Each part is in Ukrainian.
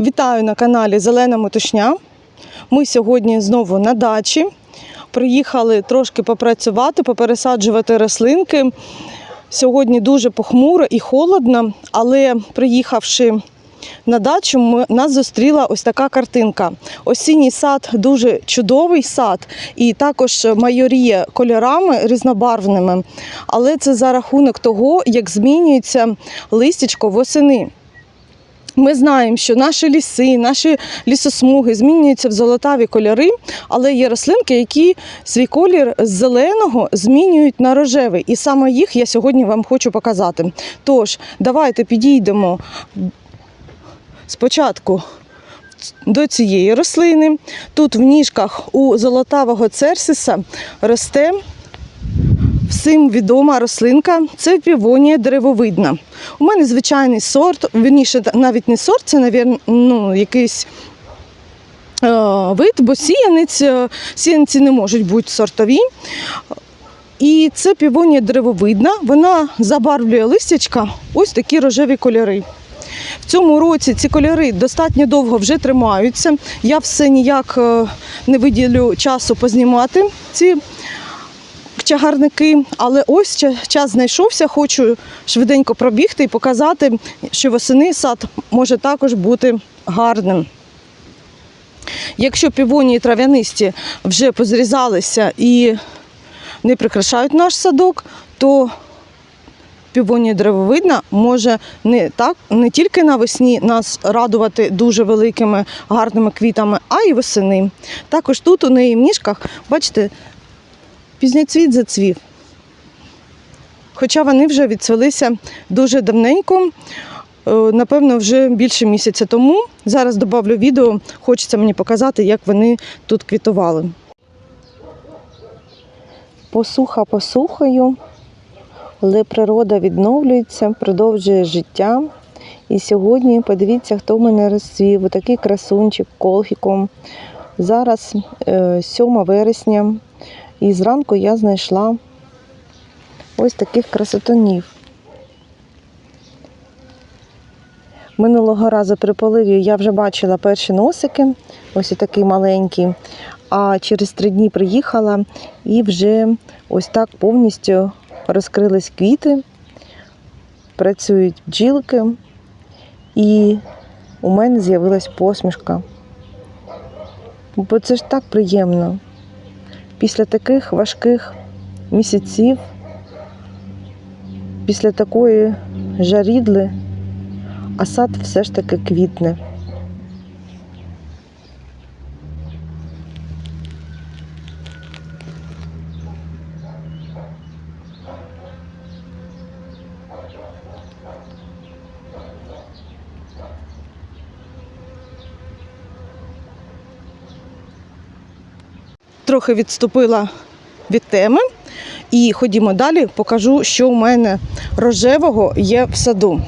Вітаю на каналі Зелена Мотошня. Ми сьогодні знову на дачі. Приїхали трошки попрацювати, попересаджувати рослинки. Сьогодні дуже похмуро і холодно, але приїхавши на дачу, ми, нас зустріла ось така картинка. Осінній сад дуже чудовий сад, і також майоріє кольорами різнобарвними. Але це за рахунок того, як змінюється листячко восени. Ми знаємо, що наші ліси, наші лісосмуги змінюються в золотаві кольори, але є рослинки, які свій колір з зеленого змінюють на рожевий. І саме їх я сьогодні вам хочу показати. Тож, давайте підійдемо спочатку до цієї рослини. Тут в ніжках у золотавого церсиса росте всім відома рослинка це півонія деревовидна. У мене звичайний сорт, вірніше, навіть не сорт, це, навірно, ну, якийсь е, вид, бо сіянець, е, сіянці не можуть бути сортові. І це півонія деревовидна, вона забарвлює листячка ось такі рожеві кольори. В цьому році ці кольори достатньо довго вже тримаються. Я все ніяк е, не виділю часу познімати ці чагарники, але ось час знайшовся. Хочу швиденько пробігти і показати, що восени сад може також бути гарним. Якщо півонії трав'янисті вже позрізалися і не прикрашають наш садок, то півонія деревовидна може не так не тільки навесні нас радувати дуже великими гарними квітами, а й восени. Також тут у неї в ніжках, бачите, пізняцвіт зацвів. Хоча вони вже відцвелися дуже давненько, е, напевно, вже більше місяця тому. Зараз додавлю відео, хочеться мені показати, як вони тут квітували. Посуха посухою, але природа відновлюється, продовжує життя. І сьогодні подивіться, хто в мене розцвів, такий красунчик колхіком. Зараз е, 7 вересня, і зранку я знайшла ось таких красотонів. Минулого разу при поливі я вже бачила перші носики, ось такий маленький. А через три дні приїхала і вже ось так повністю розкрились квіти, працюють бджілки, і у мене з'явилась посмішка. Бо це ж так приємно. Після таких важких місяців, після такої жарідли, а сад все ж таки квітне. Трохи відступила від теми. І ходімо далі, покажу, що у мене рожевого є в саду.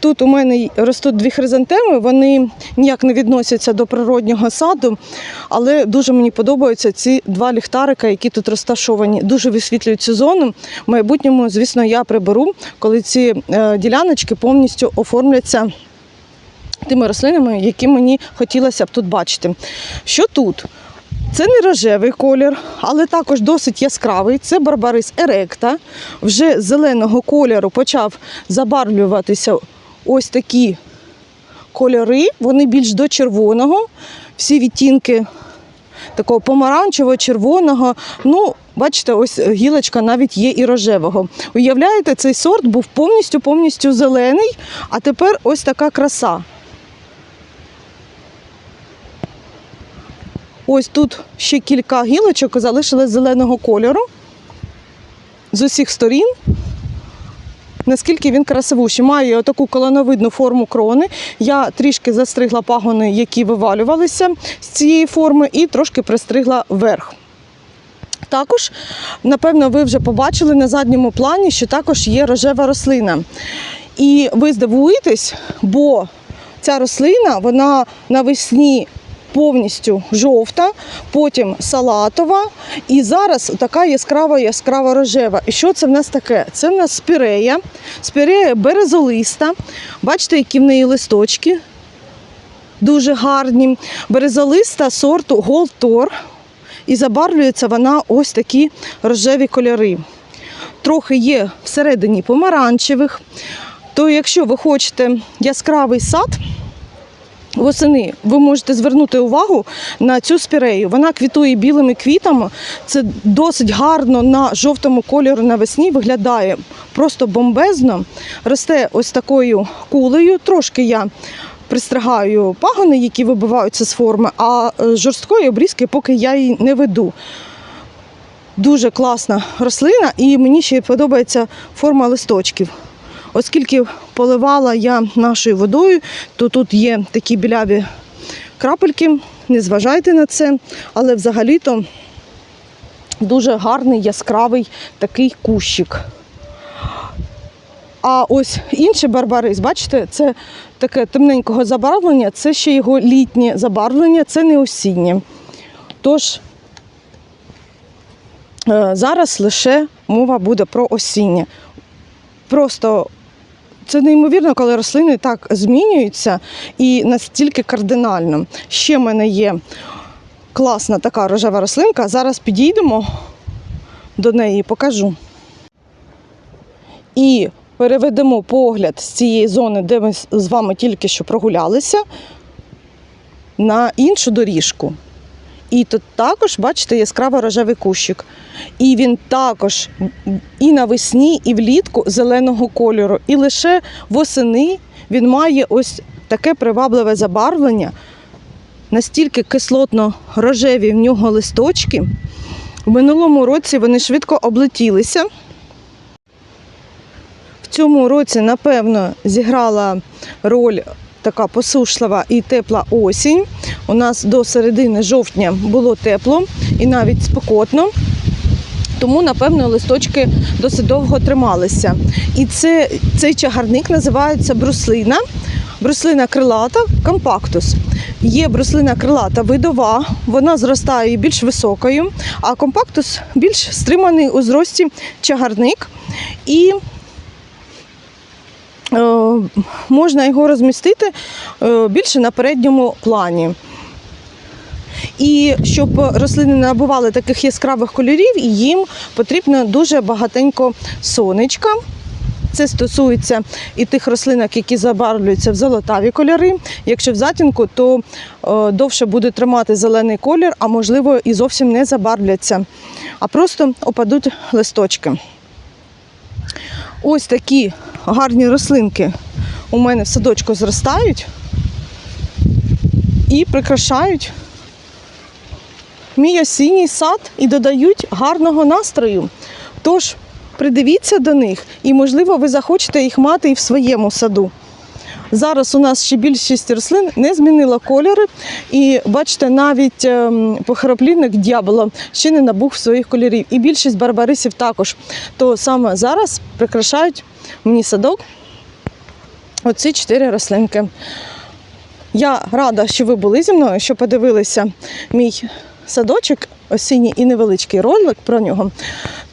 Тут у мене ростуть дві хризантеми, вони ніяк не відносяться до природнього саду, але дуже мені подобаються ці два ліхтарика, які тут розташовані. Дуже висвітлюють цю зону. В майбутньому, звісно, я приберу, коли ці е, діляночки повністю оформляться тими рослинами, які мені хотілося б тут бачити. Що тут? Це не рожевий колір, але також досить яскравий. Це барбарис еректа. Вже зеленого кольору почав забарвлюватися ось такі кольори. Вони більш до червоного. Всі відтінки такого помаранчевого, червоного. Ну, бачите, ось гілочка навіть є і рожевого. Уявляєте, цей сорт був повністю повністю зелений, а тепер ось така краса. Ось тут ще кілька гілочок залишились зеленого кольору з усіх сторін. Наскільки він красивущий. Має отаку колоновидну форму крони. Я трішки застригла пагони, які вивалювалися з цієї форми, і трошки пристригла вверх. Також, напевно, ви вже побачили на задньому плані, що також є рожева рослина. І ви здивуєтесь, бо ця рослина вона навесні повністю жовта, потім салатова, і зараз така яскрава яскрава рожева. І що це в нас таке? Це в нас спірея, спірея березолиста. Бачите, які в неї листочки. дуже гарні. Березолиста сорту Голтор. І забарвлюється вона ось такі рожеві кольори. Трохи є всередині помаранчевих. То якщо ви хочете яскравий сад, Восени ви можете звернути увагу на цю спірею. Вона квітує білими квітами. Це досить гарно на жовтому кольорі навесні виглядає просто бомбезно. Росте ось такою кулею. Трошки я пристригаю пагони, які вибиваються з форми, а е, жорсткої обрізки поки я її не веду. Дуже класна рослина, і мені ще подобається форма листочків. Оскільки поливала я нашою водою, то тут є такі біляві крапельки, не зважайте на це, але взагалі-то дуже гарний яскравий такий кущик. А ось інший барбарис, бачите, це таке темненького забарвлення, це ще його літнє забарвлення, це не осіннє. Тож е, зараз лише мова буде про осіннє. Просто це неймовірно, коли рослини так змінюються і настільки кардинально. Ще в мене є класна така рожева рослинка. Зараз підійдемо до неї і покажу. І переведемо погляд з цієї зони, де ми з вами тільки що прогулялися, на іншу доріжку. І тут також, бачите, яскраво рожевий кущик. І він також і навесні, і влітку зеленого кольору. І лише восени він має ось таке привабливе забарвлення, настільки кислотно-рожеві в нього листочки. В минулому році вони швидко облетілися. В цьому році, напевно, зіграла роль така посушлива і тепла осінь. У нас до середини жовтня було тепло і навіть спекотно. Тому, напевно, листочки досить довго трималися. І це, цей чагарник називається бруслина. Бруслина крилата компактус. Є бруслина крилата видова, вона зростає більш високою, а компактус більш стриманий у зрості чагарник. І можна його розмістити е, більше на передньому плані. І щоб рослини не набували таких яскравих кольорів, їм потрібно дуже багатенько сонечка. Це стосується і тих рослинок, які забарвлюються в золотаві кольори. Якщо в затінку, то е, довше буде тримати зелений колір, а можливо і зовсім не забарвляться, а просто опадуть листочки. Ось такі гарні рослинки у мене в садочку зростають і прикрашають мій осінній сад і додають гарного настрою. Тож придивіться до них і, можливо, ви захочете їх мати і в своєму саду. Зараз у нас ще більшість рослин не змінила кольори, і бачите, навіть ем, похороплівник дьявола ще не набув своїх кольорів. І більшість барбарисів також. То саме зараз прикрашають мені садок оці чотири рослинки. Я рада, що ви були зі мною, що подивилися мій садочок осінній і невеличкий ролик про нього.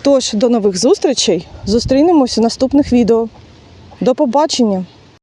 Тож до нових зустрічей. Зустрінемось у наступних відео. До побачення!